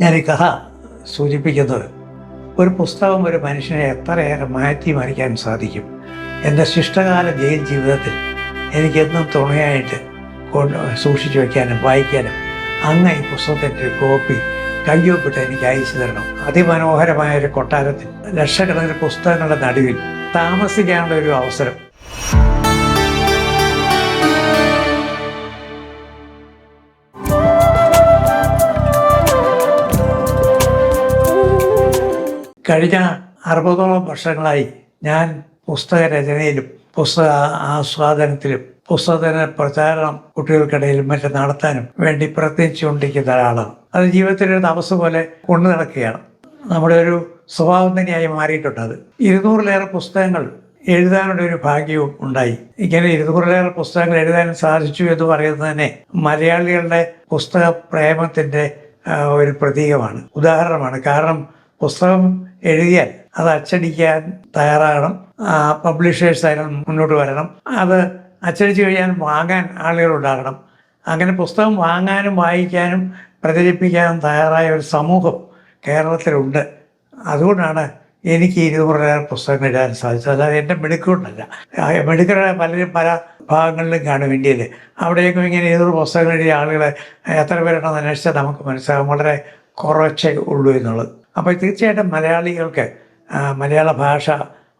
ഞാൻ ഈ കഥ സൂചിപ്പിക്കുന്നത് ഒരു പുസ്തകം ഒരു മനുഷ്യനെ എത്രയേറെ മാറ്റി മറിക്കാൻ സാധിക്കും. എന്റെ ശിഷ്ടകാല ജയിൽ ജീവിതത്തിൽ എനിക്കെന്നും തുണയായിട്ട് കൊണ്ട് സൂക്ഷിച്ചു വയ്ക്കാനും വായിക്കാനും അങ്ങ് ഈ പുസ്തകത്തിന്റെ ഒരു കോപ്പി കയ്യൊപ്പിട്ട് എനിക്ക് അയച്ചു തരണം. അതിമനോഹരമായ ഒരു കൊട്ടാരത്തിൽ ലക്ഷക്കണക്കിന് പുസ്തകങ്ങളുടെ നടുവിൽ താമസിക്കാനുള്ള ഒരു അവസരം കഴിഞ്ഞ അറുപതോളം വർഷങ്ങളായി ഞാൻ പുസ്തക രചനയിലും പുസ്തക ആസ്വാദനത്തിലും പുസ്തകത്തിന് പ്രചാരണം കുട്ടികൾക്കിടയിൽ മറ്റും നടത്താനും വേണ്ടി പ്രയത്നിച്ചുകൊണ്ടിരിക്കുന്ന ഒരാളാണ്. അത് ജീവിതത്തിലൊരു തപസ് പോലെ കൊണ്ടു നടക്കുകയാണ്. നമ്മുടെ ഒരു സ്വഭാവം തന്നെയായി മാറിയിട്ടുണ്ട് അത്. ഇരുന്നൂറിലേറെ പുസ്തകങ്ങൾ എഴുതാനുള്ള ഒരു ഭാഗ്യവും ഉണ്ടായി. ഇങ്ങനെ ഇരുന്നൂറിലേറെ പുസ്തകങ്ങൾ എഴുതാൻ സാധിച്ചു എന്ന് പറയുന്നത് തന്നെ മലയാളികളുടെ പുസ്തക പ്രേമത്തിന്റെ ഒരു പ്രതീകമാണ് ഉദാഹരണമാണ്. കാരണം പുസ്തകം എഴുതിയാൽ അത് അച്ചടിക്കാൻ തയ്യാറാകണം. പബ്ലിഷേഴ്സ് അതിന് മുന്നോട്ട് വരണം. അത് അച്ചടിച്ചു കഴിയാൻ വാങ്ങാൻ ആളുകൾ ഉണ്ടാകണം. അങ്ങനെ പുസ്തകം വാങ്ങാനും വായിക്കാനും പ്രചരിപ്പിക്കാനും തയ്യാറായ ഒരു സമൂഹം കേരളത്തിലുണ്ട്. അതുകൊണ്ടാണ് എനിക്ക് ഇരുന്നൂറിലേറെ പുസ്തകങ്ങൾ എഴുതാൻ സാധിച്ചത്. അല്ലാതെ എന്റെ മിടുക്കൊണ്ടല്ല മിടുക്കരുടെ പലരും പല ഭാഗങ്ങളിലും കാണും ഇന്ത്യയിൽ അവിടെയൊക്കെ ഇങ്ങനെ ഇരുന്നൂറ് പുസ്തകങ്ങൾ എഴുതിയ ആളുകളെ എത്ര പേരുണ്ടെന്ന് അന്വേഷിച്ചാൽ നമുക്ക് മനസ്സിലാകും വളരെ കുറച്ചേ ഉള്ളൂ എന്നുള്ളത്. അപ്പോൾ തീർച്ചയായിട്ടും മലയാളികൾക്ക് മലയാള ഭാഷ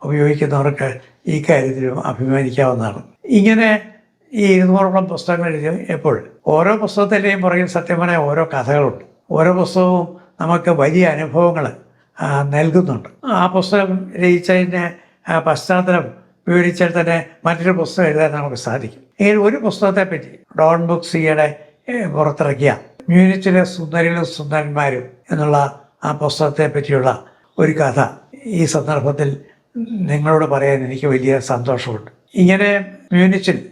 ഉപയോഗിക്കുന്നവർക്ക് ഈ കാര്യത്തിലും അഭിമാനിക്കാവുന്നതാണ്. ഇങ്ങനെ ഈ ഇരുന്നൂറോളം പുസ്തകങ്ങൾ എഴുതിയപ്പോൾ ഓരോ പുസ്തകത്തിന്റെയും പുറകിൽ സത്യമായ ഓരോ കഥകളുണ്ട്. ഓരോ പുസ്തകവും നമുക്ക് വലിയ അനുഭവങ്ങൾ നൽകുന്നുണ്ട്. ആ പുസ്തകം രചിച്ചതിന്റെ പശ്ചാത്തലം വിവരിച്ചാൽ തന്നെ മറ്റൊരു പുസ്തകം എഴുതാൻ നമുക്ക് സാധിക്കും. ഇങ്ങനെ ഒരു പുസ്തകത്തെ പറ്റി ഡോൺ ബുക്സിയുടെ പുറത്തിറക്കിയ മ്യൂനിച്ചിലെ സുന്ദരികളും സുന്ദരന്മാരും എന്നുള്ള ആ പുസ്തകത്തെ പറ്റിയുള്ള ഒരു കഥ ഈ സന്ദർഭത്തിൽ നിങ്ങളോട് പറയാൻ എനിക്ക് വലിയ സന്തോഷമുണ്ട്. ഇങ്ങനെ മ്യൂനിച്ചിൽ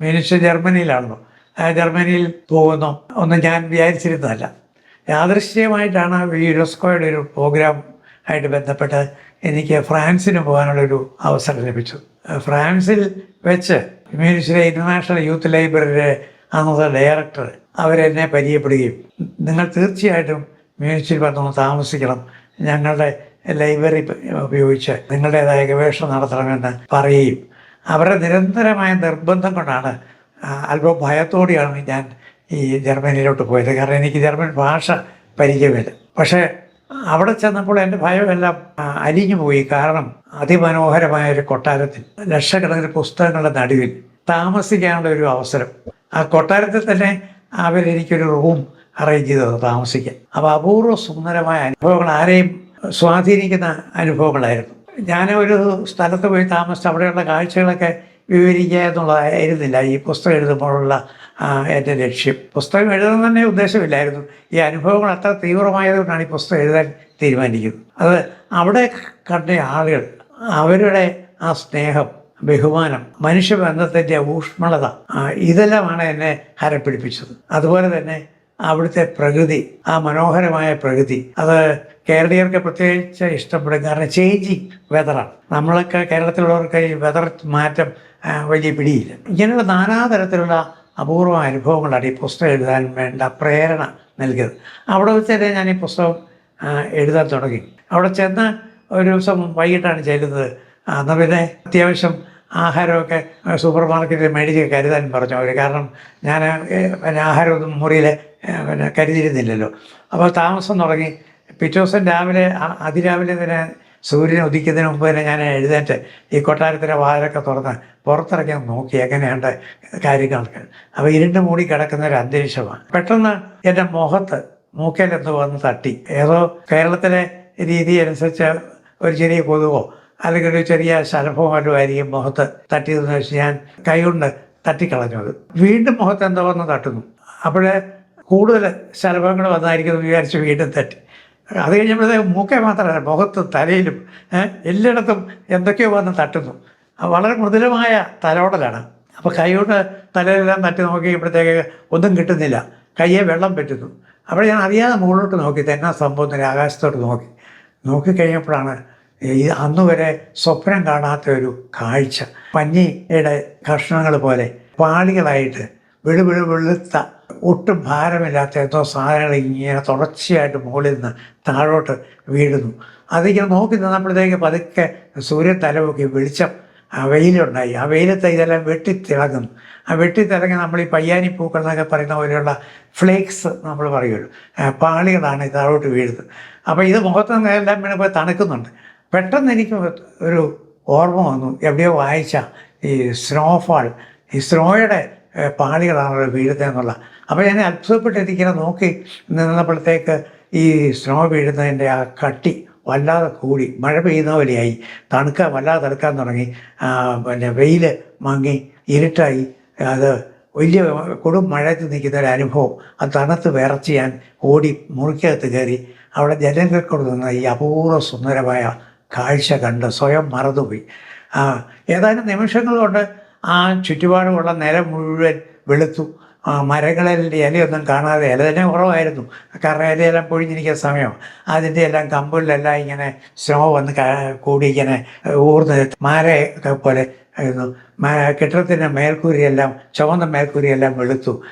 മ്യൂനിച്ച് ജർമ്മനിയിലാണല്ലോ. ജർമ്മനിയിൽ പോകുന്നു. ഒന്നും ഞാൻ വിചാരിച്ചിരുന്നതല്ല. യാദൃശ്ചികമായിട്ടാണ് യുനെസ്കോയുടെ ഒരു പ്രോഗ്രാം ആയിട്ട് ബന്ധപ്പെട്ട് എനിക്ക് ഫ്രാൻസിന് പോകാനുള്ളൊരു അവസരം ലഭിച്ചു ഫ്രാൻസിൽ വെച്ച് മ്യൂണിച്ചിലെ ഇന്റർനാഷണൽ യൂത്ത് ലൈബ്രറിയുടെ അന്നത്തെ ഡയറക്ടർ അവരെന്നെ പരിചയപ്പെടുകയും നിങ്ങൾ തീർച്ചയായിട്ടും മ്യൂനിച്ചിൽ വന്നൊന്ന് താമസിക്കണം. ഞങ്ങളുടെ ലൈബ്രറി ഉപയോഗിച്ച് നിങ്ങളുടേതായ ഗവേഷണം നടത്തണമെന്ന് പറയുകയും അവരുടെ നിരന്തരമായ നിർബന്ധം കൊണ്ടാണ് അല്പം ഭയത്തോടെയാണ് ഞാൻ ഈ ജർമ്മനിയിലോട്ട് പോയത്. കാരണം എനിക്ക് ജർമ്മൻ ഭാഷ പരിചയമില്ല. പക്ഷേ അവിടെ ചെന്നപ്പോൾ എന്റെ ഭയമെല്ലാം അലിഞ്ഞു പോയി. കാരണം അതിമനോഹരമായ ഒരു കൊട്ടാരത്തിൽ ലക്ഷക്കണക്കിന് പുസ്തകങ്ങളുടെ നടുവിൽ താമസിക്കാനുള്ള ഒരു അവസരം. ആ കൊട്ടാരത്തിൽ തന്നെ അവരെനിക്കൊരു റൂം അറേഞ്ച് ചെയ്തത് താമസിക്കാൻ. അപ്പോൾ അപൂർവ സുന്ദരമായ അനുഭവങ്ങൾ ആരെയും സ്വാധീനിക്കുന്ന അനുഭവങ്ങളായിരുന്നു. ഞാൻ ഒരു സ്ഥലത്ത് പോയി താമസിച്ച് അവിടെയുള്ള കാഴ്ചകളൊക്കെ വിവരിക്കുക എന്നുള്ളതായിരുന്നില്ല. ഈ പുസ്തകം എഴുതുമ്പോഴുള്ള എന്റെ ലക്ഷ്യം. പുസ്തകം എഴുതുന്ന തന്നെ ഉദ്ദേശമില്ലായിരുന്നു. ഈ അനുഭവങ്ങൾ അത്ര തീവ്രമായതുകൊണ്ടാണ് ഈ പുസ്തകം എഴുതാൻ തീരുമാനിക്കുന്നത്. അത് അവിടെ കണ്ട ആളുകൾ അവരുടെ ആ സ്നേഹം ബഹുമാനം മനുഷ്യബന്ധത്തിന്റെ ഊഷ്മളത ഇതെല്ലാമാണ് എന്നെ ഹരപ്പിടിപ്പിച്ചത്. അതുപോലെ തന്നെ അവിടുത്തെ പ്രകൃതി ആ മനോഹരമായ പ്രകൃതി. അത് കേരളീയർക്ക് പ്രത്യേകിച്ച് ഇഷ്ടപ്പെടും. കാരണം ചേഞ്ചിങ് വെതറാണ് നമ്മളൊക്കെ കേരളത്തിലുള്ളവർക്ക് ഈ വെതർ മാറ്റം വലിയ പിടിയില്ല. ഇങ്ങനെയുള്ള നാനാതരത്തിലുള്ള അപൂർവ അനുഭവങ്ങളാണ് ഈ പുസ്തകം എഴുതാൻ വേണ്ട പ്രേരണ നൽകിയത്. അവിടെ വെച്ച് തന്നെ ഞാൻ ഈ പുസ്തകം എഴുതാൻ തുടങ്ങി. അവിടെ ചെന്ന് ഒരു ദിവസം വൈകിട്ടാണ് ചെല്ലുന്നത്. അന്ന് പിന്നെ അത്യാവശ്യം ആഹാരമൊക്കെ സൂപ്പർ മാർക്കറ്റിൽ മേടിച്ച് കരുതാൻ പറഞ്ഞു അവർ. കാരണം ഞാൻ പിന്നെ ആഹാരമൊന്നും മുറിയിൽ പിന്നെ കരുതിയിരുന്നില്ലല്ലോ. അപ്പോൾ താമസം തുടങ്ങി. പിറ്റേ ദിവസം രാവിലെ അതിരാവിലെ തന്നെ സൂര്യനെ ഉദിക്കുന്നതിന് മുമ്പ് തന്നെ ഞാൻ എഴുന്നേറ്റ് ഈ കൊട്ടാരത്തിലെ വാതിലൊക്കെ തുറന്ന് പുറത്തിറങ്ങി നോക്കി എങ്ങനെയുണ്ട് കാര്യങ്ങളൊക്കെ അപ്പോൾ ഇരുണ്ട് മൂടി കിടക്കുന്ന ഒരു അന്തരീക്ഷമാണ്. പെട്ടെന്ന് എന്റെ മുഖത്ത് മൂക്കയിലെന്തോ വന്ന് തട്ടി. ഏതോ കേരളത്തിലെ രീതി അനുസരിച്ച് ഒരു ചെറിയ കൊതുകോ അല്ലെങ്കിൽ ഒരു ചെറിയ ശലഭമോ വല്ലതും ആയിരിക്കും മുഖത്ത് തട്ടിയതെന്ന് വെച്ച് ഞാൻ കൈകൊണ്ട് തട്ടിക്കളഞ്ഞത്. വീണ്ടും മുഖത്ത് എന്തോ വന്ന് തട്ടുന്നു. അപ്പോഴേ കൂടുതൽ ശലഭങ്ങൾ വന്നായിരിക്കും വിചാരിച്ച് വീണ്ടും തട്ടി. അത് കഴിഞ്ഞപ്പോഴത്തേക്ക് മൂക്കെ മാത്രമല്ല മുഖത്തും തലയിലും എല്ലായിടത്തും എന്തൊക്കെയോ വന്ന് തട്ടുന്നു. വളരെ മൃദുലമായ തലോടലാണ്. അപ്പോൾ കൈകൊണ്ട് തലയിലെല്ലാം തട്ടി നോക്കിയപ്പോഴത്തേക്ക് ഒന്നും കിട്ടുന്നില്ല. കയ്യെ വെള്ളം പറ്റുന്നു. അപ്പോൾ ഞാൻ അറിയാതെ മുകളിലോട്ട് നോക്കി തന്നെ സംഭവം തന്നെ ആകാശത്തോട്ട് നോക്കി. നോക്കിക്കഴിഞ്ഞപ്പോഴാണ് ഈ അന്ന് വരെ സ്വപ്നം കാണാത്ത ഒരു കാഴ്ച. പഞ്ഞിയുടെ കഷ്ണങ്ങൾ പോലെ പാളികളായിട്ട് വെളു വെളു വെളുത്ത ഒട്ടും ഭാരമില്ലാത്ത എന്തോ സാധനങ്ങൾ ഇങ്ങനെ തുടർച്ചയായിട്ട് മുകളിൽ നിന്ന് താഴോട്ട് വീഴുന്നു. അതിങ്ങനെ നോക്കി നിന്നപ്പോഴത്തേക്ക് പതുക്കെ സൂര്യൻ തലമൊക്കെ വെളിച്ചം ആ വെയിലുണ്ടായി. ആ വെയിലത്തെ ഇതെല്ലാം വെട്ടിത്തിളങ്ങുന്നു. ആ വെട്ടിത്തിളങ്ങി നമ്മൾ ഈ പയ്യാനി പൂക്കൾ എന്നൊക്കെ പറയുന്ന പോലെയുള്ള ഫ്ലേക്സ് നമ്മൾ പറയുള്ളൂ. പാളികളാണ് താഴോട്ട് വീഴുന്നത്. അപ്പോൾ ഇത് മുഖത്ത് നിന്ന് എല്ലാം വീണപ്പോൾ തണുക്കുന്നുണ്ട്. പെട്ടെന്ന് എനിക്ക് ഒരു ഓർമ്മ വന്നു. എവിടെയോ വായിച്ച ഈ സ്നോഫാൾ ഈ സ്നോയുടെ പാളികളാണല്ലോ വീഴുന്നത് എന്നുള്ള അപ്പോൾ ഞാൻ അത്ഭുതപ്പെട്ടിരിക്കുന്ന നോക്കി നിന്നപ്പോഴത്തേക്ക് ഈ സ്നോ വീഴുന്നതിന്റെ ആ കട്ടി വല്ലാതെ കൂടി മഴ പെയ്യുന്ന പോലെയായി. തണുക്കാൻ വല്ലാതെ തണുക്കാൻ തുടങ്ങി. പിന്നെ വെയിൽ മങ്ങി ഇരുട്ടായി. അത് വലിയ കൊടും മഴയത്ത് നിൽക്കുന്ന ഒരു അനുഭവം. അത് തണുത്ത് വിറച്ച് ഞാൻ ഓടി മുറിക്കകത്ത് കയറി. അവിടെ ജനങ്ങൾക്കൊണ്ട് നിന്ന ഈ അപൂർവ സുന്ദരമായ കാഴ്ച കണ്ട് സ്വയം മറന്നുപോയി. ആ ഏതാനും നിമിഷങ്ങൾ കൊണ്ട് ആ ചുറ്റുപാടുമുള്ള നിലം മുഴുവൻ വെളുത്തു. മരങ്ങളിൽ ഇലയൊന്നും കാണാതെ ഇല തന്നെ കുറവായിരുന്നു. കാരണം ഇലയെല്ലാം പൊഴിഞ്ഞിരിക്കുന്ന സമയം. അതിന്റെ എല്ലാം കമ്പുകളിലെല്ലാം ഇങ്ങനെ സ്നോ വന്ന് കൂടി ഇങ്ങനെ ഊർന്ന് മാരയൊക്കെ പോലെ ആയിരുന്നു. കെട്ടിടത്തിന്റെ മേൽക്കൂരിയെല്ലാം ചുവന്ന മേൽക്കൂരിയെല്ലാം വെളുത്തു.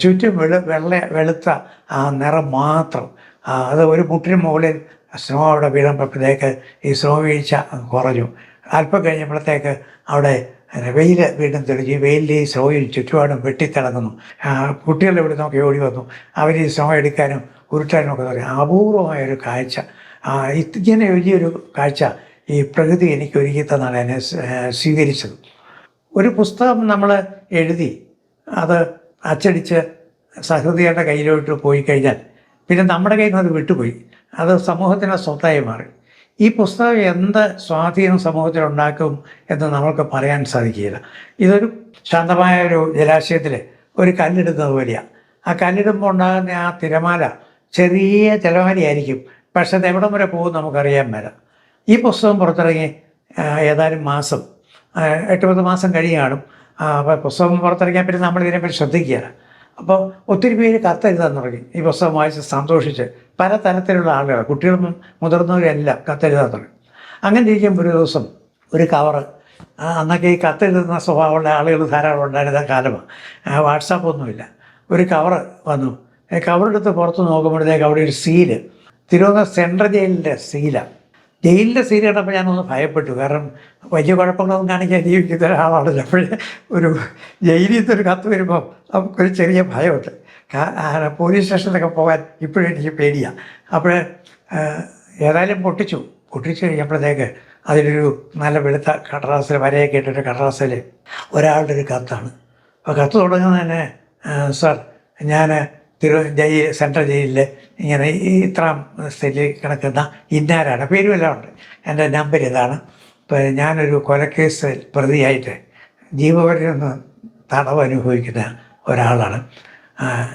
ചുറ്റും വെളു വെള്ള വെളുത്ത ആ നിറം മാത്രം. അത് ഒരു മുട്ടിന് മുകളിൽ സ്നോ അവിടെ വീഴുമ്പോഴത്തേക്ക് ഈ സ്നോ വീഴ്ച കുറഞ്ഞു. അല്പം കഴിഞ്ഞപ്പോഴത്തേക്ക് അവിടെ വെയിൽ വീണ്ടും തെളിഞ്ഞു. വെയിലിൽ ഈ സ്നോയിൽ ചുറ്റുപാടും വെട്ടിത്തിളങ്ങുന്നു. കുട്ടികൾ ഇവിടെ നോക്കി ഓടി വന്നു. അവർ ഈ സ്നോ എടുക്കാനും ഉരുട്ടാനും ഒക്കെ തുടങ്ങി. അപൂർവമായ ഒരു കാഴ്ച ഇങ്ങനെ വലിയൊരു കാഴ്ച ഈ പ്രകൃതി എനിക്ക് ഒരുക്കി തന്നാണ് എന്നെ സ്വീകരിച്ചത്. ഒരു പുസ്തകം നമ്മൾ എഴുതി അത് അച്ചടിച്ച് സഹൃദയരുടെ കയ്യിലോട്ട് പോയി കഴിഞ്ഞാൽ പിന്നെ നമ്മുടെ കയ്യിൽ നിന്ന് അത് വിട്ടുപോയി. അത് സമൂഹത്തിന്റെ സ്വത്തായി മാറി. ഈ പുസ്തകം എന്ത് സ്വാധീനം സമൂഹത്തിൽ ഉണ്ടാക്കും എന്ന് നമ്മൾക്ക് പറയാൻ സാധിക്കില്ല ഇതൊരു ശാന്തമായ ഒരു ജലാശയത്തിൽ ഒരു കല്ലിടുന്നത് പോലെയാണ് ആ കല്ലിടുമ്പോൾ ഉണ്ടാകുന്ന ആ തിരമാല ചെറിയ തിരമാലയായിരിക്കും പക്ഷെ അത് എവിടം വരെ പോകും നമുക്കറിയാൻ മേല. ഈ പുസ്തകം പുറത്തിറങ്ങി ഏതാനും മാസം എട്ട് പത്ത് മാസം കഴിയാണ് അപ്പോൾ പുസ്തകം പുറത്തിറങ്ങിയാൽ പിന്നെ നമ്മൾ ഇതിനെപ്പറ്റി ശ്രദ്ധിക്കുകയില്ല. അപ്പോൾ ഒത്തിരി പേര് കത്തെഴുതാൻ തുടങ്ങി. ഈ പുസ്തകം വായിച്ച് സന്തോഷിച്ച് പല തരത്തിലുള്ള ആളുകൾ കുട്ടികളും മുതിർന്നവരെല്ലാം കത്തെഴുതാൻ തുടങ്ങി. അങ്ങനെ ഇരിക്കുമ്പോൾ ഒരു ദിവസം ഒരു കവറ് അന്നൊക്കെ ഈ കത്തെഴുതുന്ന സ്വഭാവമുള്ള ആളുകൾ ധാരാളം ഉണ്ടായിരുന്ന കാലമാണ്. വാട്സാപ്പ് ഒന്നുമില്ല. ഒരു കവറ് വന്നു. കവറെടുത്ത് പുറത്ത് നോക്കുമ്പോഴത്തേക്ക് അവിടെ ഒരു സീൽ തിരുവനന്തപുരം സെൻട്രൽ ജയിലിന്റെ സീലാണ് ജയിലിന്റെ സീൻ കണ്ടപ്പോൾ ഞാനൊന്ന് ഭയപ്പെട്ടു. കാരണം വലിയ കുഴപ്പങ്ങളൊന്നും കാണിക്കാൻ ജീവിക്കുന്ന ഒരാളാണല്ലോ. അപ്പോഴേ ഒരു ജയിലിൽ നിന്നൊരു കത്ത് വരുമ്പോൾ നമുക്കൊരു ചെറിയ ഭയമുണ്ട്. പോലീസ് സ്റ്റേഷനിലൊക്കെ പോകാൻ ഇപ്പോഴും എനിക്ക് പേടിയാണ് അപ്പോൾ ഏതായാലും പൊട്ടിച്ചു. പൊട്ടിച്ചു കഴിഞ്ഞപ്പോഴത്തേക്ക് അതിലൊരു നല്ല വെളുത്ത കടറാസിൽ വരയൊക്കെ ഇട്ടിട്ട് കടറാസിൽ ഒരാളുടെ ഒരു കത്താണ്. അപ്പോൾ കത്ത് തുടങ്ങുന്നത് തന്നെ ആ, സാർ ഞാൻ തിരു ജയിൽ സെൻട്രൽ ജയിലിൽ ഇങ്ങനെ ഇത്ര സ്ഥിതിയിൽ കിടക്കുന്ന ഇന്നാരാണ്? പേരും എല്ലാം ഉണ്ട്. എന്റെ നമ്പർ ഇതാണ്. ഇപ്പോൾ ഞാനൊരു കൊലക്കേസ് പ്രതിയായിട്ട് ജീവപര്യന്തം തടവ് അനുഭവിക്കുന്ന ഒരാളാണ്.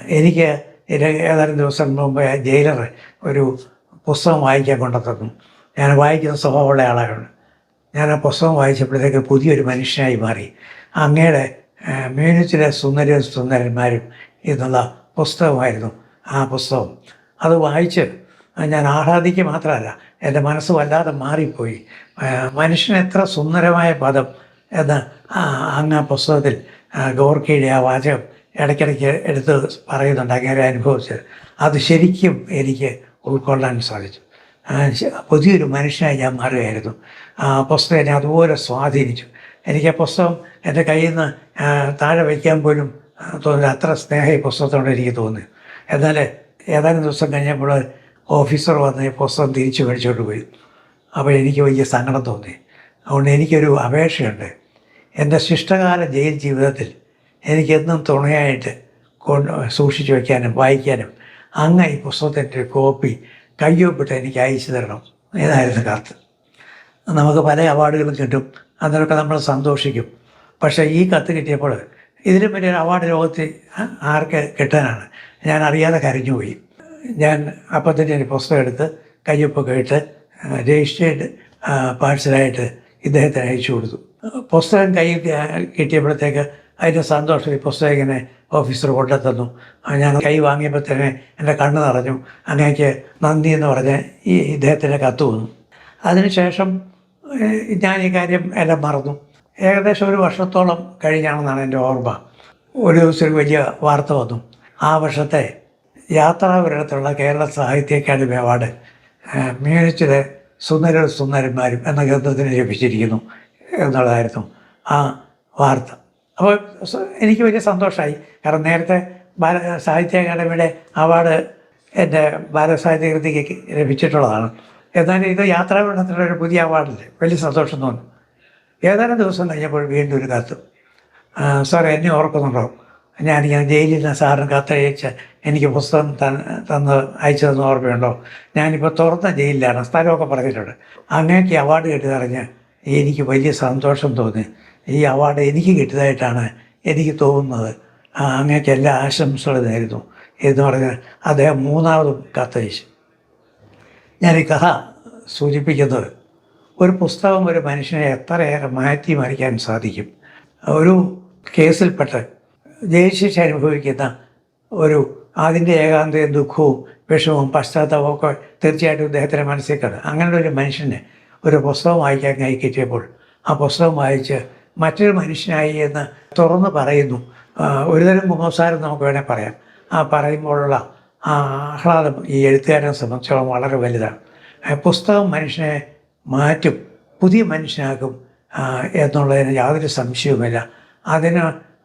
എനിക്ക് ഏതാനും ദിവസം മുമ്പ് ജയിലർ ഒരു പുസ്തകം വായിക്കാൻ കൊണ്ടുത്തന്നു ഞാൻ വായിക്കുന്ന സ്വഭാവമുള്ള ആളാണ് ഞാൻ ആ പുസ്തകം വായിച്ചപ്പോഴത്തേക്ക് പുതിയൊരു മനുഷ്യനായി മാറി. അങ്ങയുടെ മ്യൂനിച്ചിലെ സുന്ദരവും സുന്ദരന്മാരും എന്നുള്ള പുസ്തകമായിരുന്നു ആ പുസ്തകം. അത് വായിച്ച് ഞാൻ ആഹ്ലാദിക്ക് മാത്രമല്ല എന്റെ മനസ്സ് വല്ലാതെ മാറിപ്പോയി. മനുഷ്യൻ എത്ര സുന്ദരമായ പദം എന്ന് അങ്ങ് ആ പുസ്തകത്തിൽ ഗോർക്കിയുടെ ആ വാചകം ഇടയ്ക്കിടയ്ക്ക് എടുത്ത് പറയുന്നുണ്ട് അങ്ങനെ അനുഭവിച്ചത് അത് ശരിക്കും എനിക്ക് ഉൾക്കൊള്ളാൻ സാധിച്ചു. പുതിയൊരു മനുഷ്യനായി ഞാൻ മാറുകയായിരുന്നു. ആ പുസ്തകം എന്നെ അതുപോലെ സ്വാധീനിച്ചു. എനിക്ക് ആ പുസ്തകം എന്റെ കയ്യിൽ നിന്ന് താഴെ വയ്ക്കാൻ പോലും ആ, തോന്നില്ല അത്ര സ്നേഹം ഈ പുസ്തകത്തോട് എനിക്ക് തോന്നി എന്നാൽ ഏതാനും ദിവസം കഴിഞ്ഞപ്പോൾ ഓഫീസർ വന്ന് പുസ്തകം തിരിച്ചു മേടിച്ചോണ്ട് പോയി. അപ്പോൾ എനിക്ക് വലിയ സങ്കടം തോന്നി. അതുകൊണ്ട് എനിക്കൊരു അപേക്ഷയുണ്ട്. എന്റെ ശിഷ്ടകാല ജയിൽ ജീവിതത്തിൽ എനിക്കെന്നും തുണയായിട്ട് കൊണ്ട് സൂക്ഷിച്ചു വയ്ക്കാനും വായിക്കാനും അങ്ങ് ഈ പുസ്തകത്തിന്റെ ഒരു കോപ്പി കയ്യൊപ്പിട്ട് എനിക്ക് അയച്ചു തരണം. ഇതായിരുന്നു കത്ത്. നമുക്ക് പല അവാർഡുകളും കിട്ടും. അതിനൊക്കെ നമ്മൾ സന്തോഷിക്കും. പക്ഷേ ഈ കത്ത് കിട്ടിയപ്പോൾ ഇതിലും വലിയൊരു അവാർഡ് ലോകത്ത് ആർക്ക് കിട്ടാനാണ്. ഞാൻ അറിയാതെ കരഞ്ഞുപോയി ഞാൻ അപ്പം തന്നെ ഒരു പുസ്തകം എടുത്ത് കയ്യൊപ്പൊക്കെ ഇട്ട് രജിസ്റ്റേഡ് പാഴ്സലായിട്ട് ഇദ്ദേഹത്തിന് അയച്ചു കൊടുത്തു. പുസ്തകം കയ്യിൽ കിട്ടിയപ്പോഴത്തേക്ക് അതിന്റെ സന്തോഷം. ഈ പുസ്തകം ഇങ്ങനെ ഓഫീസർ കൊണ്ടുത്തന്നു. ഞാൻ കൈ വാങ്ങിയപ്പോൾ തന്നെ എന്റെ കണ്ണ് നിറഞ്ഞു. അങ്ങേക്ക് നന്ദി എന്ന് പറഞ്ഞ് ഈ ഇദ്ദേഹത്തിന്റെ കത്ത് വന്നു. അതിനുശേഷം ഞാൻ ഈ കാര്യം എല്ലാം മറന്നു. ഏകദേശം ഒരു വർഷത്തോളം കഴിഞ്ഞാണെന്നാണ് എന്റെ ഓർമ്മ. ഒരു ദിവസം ഒരു വലിയ വാർത്ത വന്നു. ആ വർഷത്തെ യാത്രാപുരത്തുള്ള കേരള സാഹിത്യ അക്കാദമി അവാർഡ് മ്യൂണിച്ചിലെ സുന്ദര സുന്ദരന്മാരും എന്ന ഗ്രന്ഥത്തിന് ലഭിച്ചിരിക്കുന്നു എന്നുള്ളതായിരുന്നു ആ വാർത്ത. അപ്പോൾ എനിക്ക് വലിയ സന്തോഷമായി. കാരണം നേരത്തെ ബാല സാഹിത്യ അക്കാദമിയുടെ അവാർഡ് എന്റെ ബാലസാഹിത്യകൃതിക്ക് ലഭിച്ചിട്ടുള്ളതാണ്. എന്നാൽ ഇത് യാത്രാപുരത്തിലുള്ള ഒരു പുതിയ അവാർഡല്ലേ? വലിയ സന്തോഷം തോന്നി ഏതാനും ദിവസം കഴിഞ്ഞപ്പോൾ വീണ്ടും ഒരു കത്ത്. സാറേ എന്നെ ഓർക്കുന്നുണ്ടോ ഞാനിങ്ങനെ ജയിലിൽ നിന്ന് സാറിന് കത്തയച്ച് എനിക്ക് പുസ്തകം തന്ന് തന്ന് അയച്ചതെന്ന് തന്ന ഓർമ്മയുണ്ടോ? ഞാനിപ്പോൾ തുറന്ന ജയിലിലാണ് സ്ഥലമൊക്കെ പറഞ്ഞിട്ടുണ്ട്. അങ്ങേക്ക് അവാർഡ് കിട്ടിയതറിഞ്ഞ് എനിക്ക് വലിയ സന്തോഷം തോന്നി. ഈ അവാർഡ് എനിക്ക് കിട്ടിയതായിട്ടാണ് എനിക്ക് തോന്നുന്നത്. അങ്ങേക്ക് എല്ലാ ആശംസകളും നേരുന്നു എന്ന് പറഞ്ഞ് അദ്ദേഹം മൂന്നാമതും കത്തയച്ചു. ഞാൻ ഈ കഥ സൂചിപ്പിക്കുന്നത് ഒരു പുസ്തകം ഒരു മനുഷ്യനെ എത്രയേറെ മാറ്റി മറിക്കാൻ സാധിക്കും. ഒരു കേസിൽപ്പെട്ട് ജയശിക്ഷ ശിക്ഷ അനുഭവിക്കുന്ന ഒരു അതിന്റെ ഏകാന്തയും ദുഃഖവും വിഷമവും പശ്ചാത്തലവും ഒക്കെ തീർച്ചയായിട്ടും ഇദ്ദേഹത്തിന്റെ മനസ്സിൽ കാണും അങ്ങനെ ഒരു മനുഷ്യനെ ഒരു പുസ്തകം വായിക്കാൻ കൈ കിട്ടിയപ്പോൾ ആ പുസ്തകം വായിച്ച് മറ്റൊരു മനുഷ്യനായി എന്ന് തുറന്ന് പറയുന്നു. ഒരുതരം കുമ്പസാരം നമുക്ക് വേണേൽ പറയാം. ആ പറയുമ്പോഴുള്ള ആ ആഹ്ലാദം ഈ എഴുത്തുകാരനെ സംബന്ധിച്ചോളം വളരെ വലുതാണ്. പുസ്തകം മനുഷ്യനെ മാറ്റും. പുതിയ മനുഷ്യനാക്കും എന്നുള്ളതിന് യാതൊരു സംശയവുമില്ല. അതിന്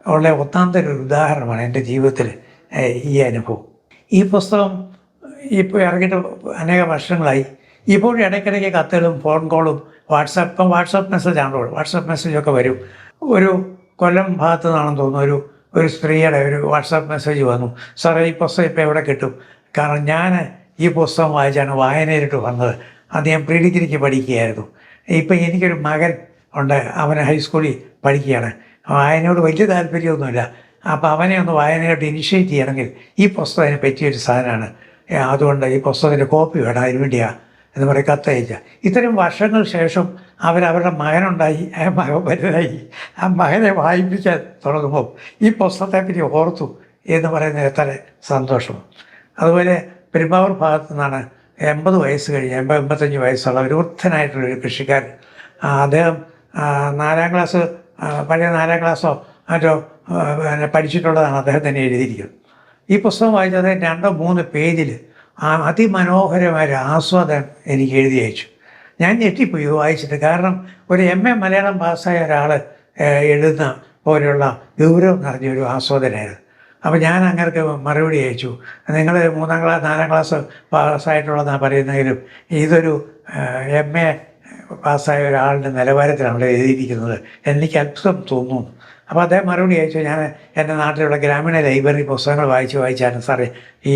ഉള്ള ഒന്നാന്തര ഒരു ഉദാഹരണമാണ് എന്റെ ജീവിതത്തിൽ ഈ അനുഭവം. ഈ പുസ്തകം ഇപ്പോൾ ഇറങ്ങിയിട്ട് അനേക വർഷങ്ങളായി. ഇപ്പോഴും ഇടയ്ക്കിടയ്ക്ക് കത്തുകളും ഫോൺ കോളും വാട്സാപ്പ് ഇപ്പം വാട്സാപ്പ് മെസ്സേജ് ആണല്ലോ വാട്സാപ്പ് മെസ്സേജൊക്കെ വരും. ഒരു കൊല്ലം ഭാഗത്തു നിന്നാണെന്ന് തോന്നുന്നു ഒരു ഒരു സ്ത്രീയുടെ ഒരു വാട്സാപ്പ് മെസ്സേജ് വന്നു. സാറേ ഈ പുസ്തകം ഇപ്പോൾ എവിടെ കിട്ടും? കാരണം ഞാൻ ഈ പുസ്തകം വായിച്ചാണ് വായനയിലിട്ട് വന്നത്. അത് പ്രീഡിഗ്രിക്ക് പ്രീ ഡിഗ്രിക്ക് പഠിക്കുകയായിരുന്നു. ഇപ്പം എനിക്കൊരു മകൻ ഉണ്ട് അവൻ ഹൈസ്കൂളിൽ പഠിക്കുകയാണ്. വായനയോട് വലിയ താല്പര്യമൊന്നുമില്ല. അപ്പോൾ അവനെ ഒന്ന് വായനയോട് ഇനിഷ്യേറ്റ് ചെയ്യണമെങ്കിൽ ഈ പുസ്തകത്തിന് പറ്റിയൊരു സാധനമാണ്. അതുകൊണ്ട് ഈ പുസ്തകത്തിന്റെ കോപ്പി വേണം അതിന് വേണ്ടിയാ എന്ന് പറയും കത്തയച്ച ഇത്രയും വർഷങ്ങൾ ശേഷം അവരവരുടെ മകനുണ്ടായി മകൻ വലുതായി. ആ മകനെ വായിപ്പിക്കാൻ തുടങ്ങുമ്പോൾ ഈ പുസ്തകത്തെപ്പറ്റി ഓർത്തു എന്ന് പറയുന്നത് എത്ര സന്തോഷം. അതുപോലെ പെരുമ്പാവൂർ ഭാഗത്തു നിന്നാണ് എൺപത് വയസ്സ് കഴിഞ്ഞ് എൺപത് എൺപത്തഞ്ച് വയസ്സുള്ള ഒരു വൃദ്ധനായിട്ടുള്ള ഒരു കൃഷിക്കാരൻ. അദ്ദേഹം നാലാം ക്ലാസ് പഴയ നാലാം ക്ലാസ്സോ മറ്റോ പിന്നെ പഠിച്ചിട്ടുള്ളതാണ് അദ്ദേഹം തന്നെ എഴുതിയിരിക്കുന്നത്. ഈ പുസ്തകം വായിച്ചത് രണ്ടോ മൂന്ന് പേജിൽ അതിമനോഹരമായ ആസ്വാദനം എനിക്ക് എഴുതി അയച്ചു. ഞാൻ ഞെട്ടിപ്പോയി വായിച്ചിട്ട്. കാരണം ഒരു എം എ മലയാളം പാസ്സായ ഒരാൾ എഴുതുന്ന പോലെയുള്ള ഗൗരവം നിറഞ്ഞൊരു ആസ്വാദനമായിരുന്നു അപ്പോൾ ഞാൻ അങ്ങനെ മറുപടി അയച്ചു. നിങ്ങൾ മൂന്നാം ക്ലാസ് നാലാം ക്ലാസ് പാസ്സായിട്ടുള്ളതെന്നാണ് പറയുന്നെങ്കിലും ഇതൊരു എം എ പാസ്സായ ഒരാളുടെ നിലവാരത്തിലാണ് അവിടെ എഴുതിയിരിക്കുന്നത്. എനിക്ക് അത്ഭുതം തോന്നുന്നു. അപ്പോൾ അദ്ദേഹം മറുപടി അയച്ചു. ഞാൻ എന്റെ നാട്ടിലുള്ള ഗ്രാമീണ ലൈബ്രറി പുസ്തകങ്ങൾ വായിച്ച് വായിച്ചാണ് സാറേ ഈ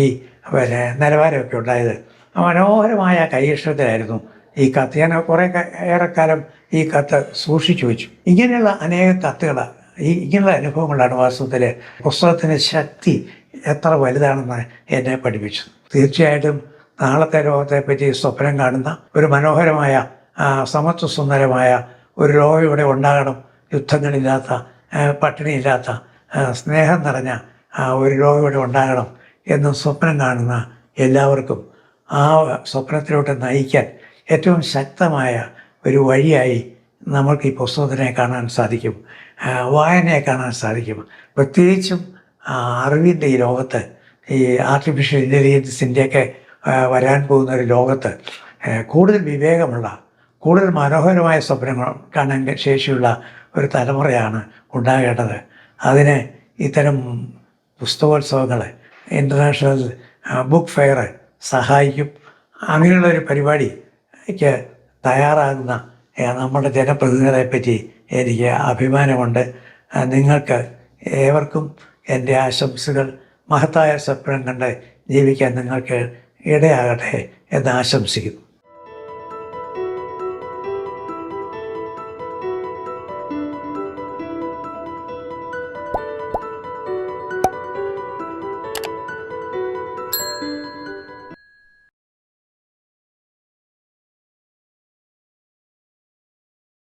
പിന്നെ നിലവാരമൊക്കെ ഉണ്ടായത്. മനോഹരമായ കൈയക്ഷരത്തിലായിരുന്നു ഈ കത്ത്. ഞാൻ കുറേ ഏറെക്കാലം ഈ കത്ത് സൂക്ഷിച്ചു വെച്ചു. ഇങ്ങനെയുള്ള അനേകം കത്തുകൾ ഈ ഇങ്ങനെയുള്ള അനുഭവങ്ങളാണ് വാസ്തവത്തിൽ പുസ്തകത്തിന്റെ ശക്തി എത്ര വലുതാണെന്ന് എന്നെ പഠിപ്പിച്ചു തീർച്ചയായിട്ടും നാളത്തെ ലോകത്തെപ്പറ്റി സ്വപ്നം കാണുന്ന ഒരു മനോഹരമായ സമത്വ സുന്ദരമായ ഒരു ലോകം ഇവിടെ ഉണ്ടാകണം. യുദ്ധങ്ങളില്ലാത്ത പട്ടിണിയില്ലാത്ത സ്നേഹം നിറഞ്ഞ ഒരു ലോകം ഇവിടെ ഉണ്ടാകണം എന്ന് സ്വപ്നം കാണുന്ന എല്ലാവർക്കും ആ സ്വപ്നത്തിലോട്ട് നയിക്കാൻ ഏറ്റവും ശക്തമായ ഒരു വഴിയായി നമുക്ക് ഈ പുസ്തകത്തിനെ കാണാൻ സാധിക്കും. വായനയെ കാണാൻ സാധിക്കും. പ്രത്യേകിച്ചും അറിവിന്റെ ഈ ലോകത്ത് ഈ ആർട്ടിഫിഷ്യൽ ഇന്റലിജൻസിന്റെയൊക്കെ വരാൻ പോകുന്ന ഒരു ലോകത്ത് കൂടുതൽ വിവേകമുള്ള കൂടുതൽ മനോഹരമായ സ്വപ്നങ്ങൾ കാണാൻ ശേഷിയുള്ള ഒരു തലമുറയാണ് ഉണ്ടാകേണ്ടത്. അതിന് ഇത്തരം പുസ്തകോത്സവങ്ങൾ ഇന്റർനാഷണൽ ബുക്ക് ഫെയർ സഹായിക്കും. അങ്ങനെയുള്ള ഒരു പരിപാടിക്ക് തയ്യാറാകുന്ന നമ്മുടെ ജനപ്രതിനിധികളെ പറ്റി എനിക്ക് അഭിമാനമുണ്ട്. നിങ്ങൾക്ക് ഏവർക്കും എന്റെ ആശംസകൾ. മഹത്തായ സ്വപ്നം കണ്ട് ജീവിക്കാൻ നിങ്ങൾക്ക് ഇടയാകട്ടെ എന്ന് ആശംസിക്കുന്നു.